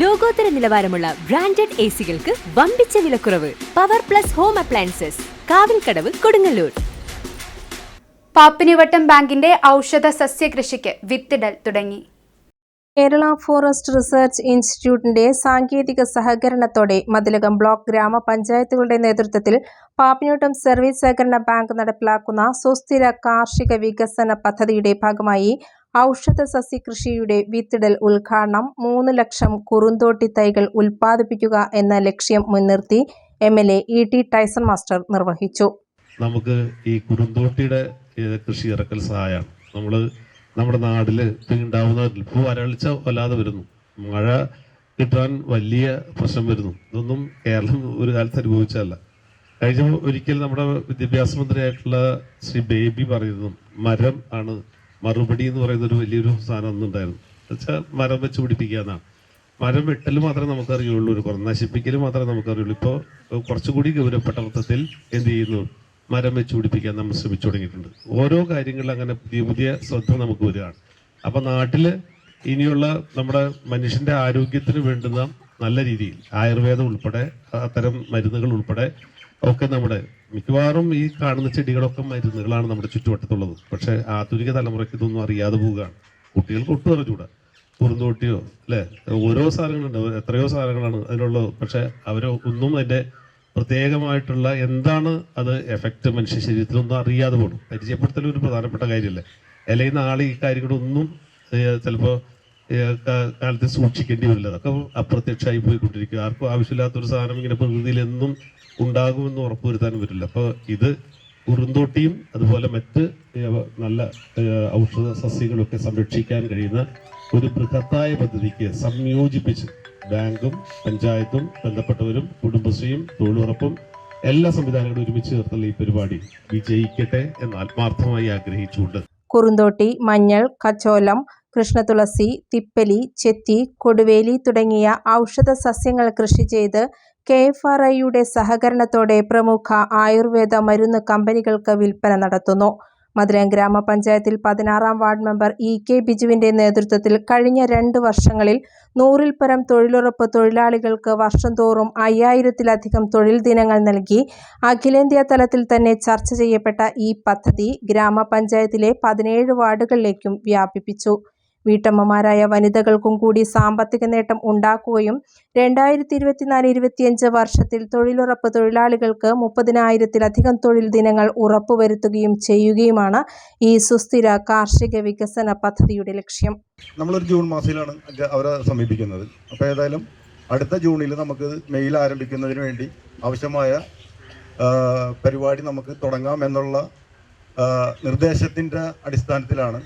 ലോകോത്തര നിലവാരമുള്ള branded A സികൾക്ക് വമ്പിച്ച വിലക്കുറവ് Power Plus Home Appliances Kavilkadavu Kodungallur. Pappinivattam ബാങ്കിന്റെ ഔഷധ സസ്യകൃഷിക്ക് വിത്തിടൽ തുടങ്ങി. കേരള ഫോറസ്റ്റ് റിസർച്ച് ഇൻസ്റ്റിറ്റ്യൂട്ടിന്റെ സാങ്കേതിക സഹകരണത്തോടെ മതിലകം ബ്ലോക്ക് ഗ്രാമപഞ്ചായത്തുകളുടെ നേതൃത്വത്തിൽ പാപ്പിനോട്ടം സർവീസ് സഹകരണ ബാങ്ക് നടപ്പിലാക്കുന്ന സുസ്ഥിര കാർഷിക വികസന പദ്ധതിയുടെ ഭാഗമായി ഔഷധ സസ്യകൃഷിയുടെ വിത്തിടൽ ഉദ്ഘാടനം മൂന്ന് ലക്ഷം കുറുന്തോട്ടി തൈകൾ ഉൽപ്പാദിപ്പിക്കുക എന്ന ലക്ഷ്യം മുൻനിർത്തി M L A E T Tyson master നിർവഹിച്ചു. നമുക്ക് ഈ കുറുന്തോട്ടിയുടെ കൃഷി ഇറക്കൽ സഹായമാണ് നമ്മൾ നമ്മുടെ നാട്ടിൽ ഉണ്ടാവുന്ന ഇപ്പോൾ വരൾച്ച വല്ലാതെ വരുന്നു. മഴ കിട്ടാൻ വലിയ പ്രശ്നം വരുന്നു. ഇതൊന്നും കേരളം ഒരു കാലത്ത് അനുഭവിച്ചതല്ല. കഴിഞ്ഞ ഒരിക്കൽ നമ്മുടെ വിദ്യാഭ്യാസ മന്ത്രിയായിട്ടുള്ള ശ്രീ ബേബി പറയുന്നു മരം ആണ് മറുപടി എന്ന് പറയുന്ന ഒരു വലിയൊരു സാധനം ഒന്നുണ്ടായിരുന്നു വെച്ചാൽ മരം വെച്ച് പിടിപ്പിക്കുക എന്നാണ്. മരം വെട്ടൽ മാത്രമേ നമുക്കറിയുള്ളൂ. ഒരു നശിപ്പിക്കൽ മാത്രമേ നമുക്കറിയുള്ളൂ. ഇപ്പോൾ കുറച്ചുകൂടി ഗൗരവപ്പെട്ട അർത്ഥത്തിൽ എന്ത് ചെയ്യുന്നു? മരം വെച്ച് പിടിപ്പിക്കാൻ നമ്മൾ ശ്രമിച്ചു തുടങ്ങിയിട്ടുണ്ട്. ഓരോ കാര്യങ്ങളിലും അങ്ങനെ പുതിയ പുതിയ ശ്രദ്ധ നമുക്ക് വരികയാണ്. അപ്പൊ നാട്ടിൽ ഇനിയുള്ള നമ്മുടെ മനുഷ്യന്റെ ആരോഗ്യത്തിന് വേണ്ടുന്ന നല്ല രീതിയിൽ ആയുർവേദം ഉൾപ്പെടെ അത്തരം മരുന്നുകൾ ഉൾപ്പെടെ ഒക്കെ നമ്മുടെ മിക്കവാറും ഈ കാണുന്ന ചെടികളൊക്കെ മരുന്നുകളാണ് നമ്മുടെ ചുറ്റുവട്ടത്തുള്ളത്. പക്ഷെ ആധുനിക തലമുറയ്ക്ക് ഇതൊന്നും അറിയാതെ പോവുകയാണ്. കുട്ടികൾക്ക് ഒട്ടും അറിഞ്ഞൂടാ കുറുന്തോട്ടിയോ അല്ലെ? ഓരോ സാധനങ്ങളുണ്ട്. എത്രയോ സാധനങ്ങളാണ് അതിനുള്ളത് പക്ഷെ അവർ ഒന്നും അതിന്റെ പ്രത്യേകമായിട്ടുള്ള എന്താണ് അത് എഫക്റ്റ് മനുഷ്യ ശരീരത്തിലൊന്നും അറിയാതെ പോകും പരിചയപ്പെടുത്തൽ ഒരു പ്രധാനപ്പെട്ട കാര്യമല്ലേ? അല്ലെങ്കിൽ നാളെ ഈ കാര്യങ്ങളൊന്നും ചിലപ്പോൾ കാലത്ത് സൂക്ഷിക്കേണ്ടി വരില്ല. അതൊക്കെ അപ്രത്യക്ഷമായി പോയിക്കൊണ്ടിരിക്കുക. ആർക്കും ആവശ്യമില്ലാത്തൊരു സാധനം ഇങ്ങനെ പ്രകൃതിയിൽ എന്നും ഉണ്ടാകുമെന്ന് ഉറപ്പുവരുത്താൻ പറ്റില്ല. അപ്പോൾ ഇത് കുറുന്തോട്ടിയും അതുപോലെ മറ്റ് നല്ല ഔഷധ സസ്യങ്ങളൊക്കെ സംരക്ഷിക്കാൻ കഴിയുന്ന ഒരു ബൃഹത്തായ പദ്ധതിക്ക് സംയോജിപ്പിച്ച് ബാങ്കും പഞ്ചായത്തും ബന്ധപ്പെട്ടവരും കുടുംബശ്രീയും തൊഴിലുറപ്പും എല്ലാ സംവിധാനങ്ങളും ഒരുമിച്ച് ചേർത്തുള്ള ഈ പരിപാടി വിജയിക്കട്ടെ എന്ന് ആത്മാർത്ഥമായി ആഗ്രഹിച്ചുകൊണ്ട്. കുറുന്തോട്ടി മഞ്ഞൾ കച്ചോലം കൃഷ്ണതുളസി തിപ്പലി ചെത്തി കൊടുവേലി തുടങ്ങിയ ഔഷധ സസ്യങ്ങൾ കൃഷി ചെയ്ത് കെ എഫ് ആർ ഐയുടെ സഹകരണത്തോടെ പ്രമുഖ ആയുർവേദ മരുന്ന് കമ്പനികൾക്ക് വിൽപ്പന നടത്തുന്നു. മധുരം ഗ്രാമപഞ്ചായത്തിൽ പതിനാറാം വാർഡ് മെമ്പർ ഇ കെ ബിജുവിന്റെ നേതൃത്വത്തിൽ കഴിഞ്ഞ രണ്ട് വർഷങ്ങളിൽ നൂറിൽ പരം തൊഴിലുറപ്പ് തൊഴിലാളികൾക്ക് വർഷം തോറും അയ്യായിരത്തിലധികം തൊഴിൽ ദിനങ്ങൾ നൽകി അഖിലേന്ത്യാ തലത്തിൽ തന്നെ ചർച്ച ചെയ്യപ്പെട്ട ഈ പദ്ധതി ഗ്രാമപഞ്ചായത്തിലെ പതിനേഴ് വാർഡുകളിലേക്കും വ്യാപിപ്പിച്ചു. വീട്ടമ്മമാരായ വനിതകൾക്കും കൂടി സാമ്പത്തിക നേട്ടം ഉണ്ടാക്കുകയും രണ്ടായിരത്തി ഇരുപത്തിനാല് ഇരുപത്തിയഞ്ച് വർഷത്തിൽ തൊഴിലുറപ്പ് തൊഴിലാളികൾക്ക് മുപ്പതിനായിരത്തിലധികം തൊഴിൽ ദിനങ്ങൾ ഉറപ്പുവരുത്തുകയും ചെയ്യുകയുമാണ് ഈ സുസ്ഥിര കാർഷിക വികസന പദ്ധതിയുടെ ലക്ഷ്യം. നമ്മളൊരു ജൂൺ മാസത്തിലാണ് അവരെ സമീപിക്കുന്നത്. അപ്പോൾ ഏതായാലും അടുത്ത ജൂണിൽ നമുക്ക് മെയിൽ ആരംഭിക്കുന്നതിന് വേണ്ടി ആവശ്യമായ പരിപാടി നമുക്ക് തുടങ്ങാം എന്നുള്ള നിർദ്ദേശത്തിന്റെ അടിസ്ഥാനത്തിലാണ്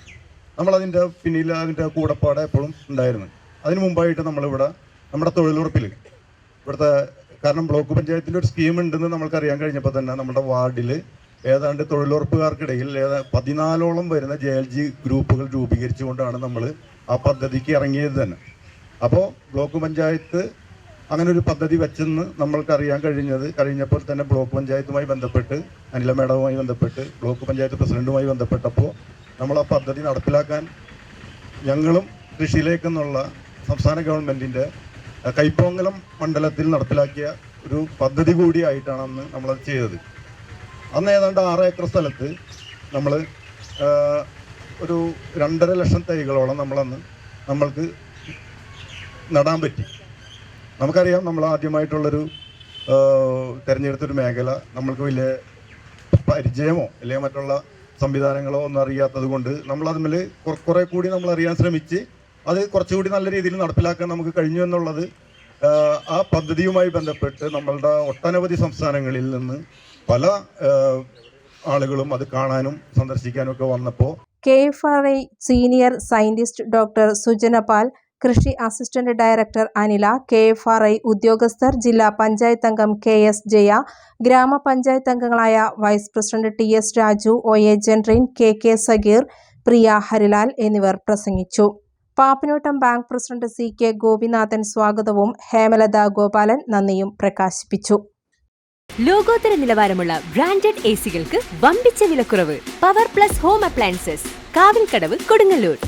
നമ്മളതിന്റെ പിന്നിൽ അതിന്റെ കൂടപ്പാട് എപ്പോഴും ഉണ്ടായിരുന്നു. അതിന് മുമ്പായിട്ട് നമ്മളിവിടെ നമ്മുടെ തൊഴിലുറപ്പിൽ ഇവിടുത്തെ കാരണം ബ്ലോക്ക് പഞ്ചായത്തിന്റെ ഒരു സ്കീം ഉണ്ടെന്ന് നമുക്കറിയാൻ കഴിഞ്ഞപ്പോൾ തന്നെ നമ്മുടെ വാർഡിൽ ഏതാണ്ട് തൊഴിലുറപ്പുകാർക്കിടയിൽ ഏതാ പതിനാലോളം വരുന്ന ജെ എൽ ജി ഗ്രൂപ്പുകൾ രൂപീകരിച്ചുകൊണ്ടാണ് നമ്മൾ ആ പദ്ധതിക്ക് ഇറങ്ങിയത് തന്നെ. അപ്പോൾ ബ്ലോക്ക് പഞ്ചായത്ത് അങ്ങനെ ഒരു പദ്ധതി വെച്ചെന്ന് നമ്മൾക്ക് അറിയാൻ കഴിഞ്ഞത് കഴിഞ്ഞപ്പോൾ തന്നെ ബ്ലോക്ക് പഞ്ചായത്തുമായി ബന്ധപ്പെട്ട് അനില മേഡവുമായി ബന്ധപ്പെട്ട് ബ്ലോക്ക് പഞ്ചായത്ത് പ്രസിഡന്റുമായി ബന്ധപ്പെട്ടപ്പോൾ നമ്മൾ ആ പദ്ധതി നടപ്പിലാക്കാൻ ഞങ്ങളും കൃഷിയിലേക്കെന്നുള്ള സംസ്ഥാന ഗവൺമെന്റിന്റെ കൈപ്പോങ്ങലം മണ്ഡലത്തിൽ നടപ്പിലാക്കിയ ഒരു പദ്ധതി കൂടിയായിട്ടാണ് അന്ന് നമ്മളത് ചെയ്തത്. അന്ന് ഏതാണ്ട് ആറ് ഏക്കർ സ്ഥലത്ത് നമ്മൾ ഒരു രണ്ടര ലക്ഷം തൈകളോളം നമ്മളന്ന് നമ്മൾക്ക് നടാൻ പറ്റി. നമുക്കറിയാം നമ്മൾ ആദ്യമായിട്ടുള്ളൊരു തിരഞ്ഞെടുത്തൊരു മേഖല നമ്മൾക്ക് വലിയ പരിചയമോ അല്ലെങ്കിൽ മറ്റുള്ള സംവിധാനങ്ങളോ ഒന്നും അറിയാത്തത് കൊണ്ട് നമ്മൾ അതിൽ കുറെ കൂടി നമ്മൾ അറിയാൻ ശ്രമിച്ച് അത് കുറച്ചുകൂടി നല്ല രീതിയിൽ നടപ്പിലാക്കാൻ നമുക്ക് കഴിഞ്ഞു എന്നുള്ളത് ആ, പദ്ധതിയുമായി ബന്ധപ്പെട്ട് നമ്മളുടെ ഒട്ടനവധി സംസ്ഥാനങ്ങളിൽ നിന്ന് പല ആളുകളും അത് കാണാനും സന്ദർശിക്കാനും ഒക്കെ വന്നപ്പോൾ K F R I senior scientist doctor Sujana പാൽ കൃഷി assistant director Anila K F R I ഉദ്യോഗസ്ഥർ ജില്ലാ പഞ്ചായത്ത് അംഗം കെ എസ് ജയ ഗ്രാമപഞ്ചായത്ത് അംഗങ്ങളായ vice president T S Raju O A Jenrin K K Sageer Priya Harilal എന്നിവർ പ്രസംഗിച്ചു. Pappanottam bank president C K Gopinathan സ്വാഗതവും ഹേമലത ഗോപാലൻ നന്ദിയും പ്രകാശിപ്പിച്ചു. ലോകോത്തര നിലവാരമുള്ള ബ്രാൻഡഡ് എ സികൾക്ക് വമ്പിച്ച വിലക്കുറവ്. Power Plus Home Appliances Kavilkadavu Kodungallur.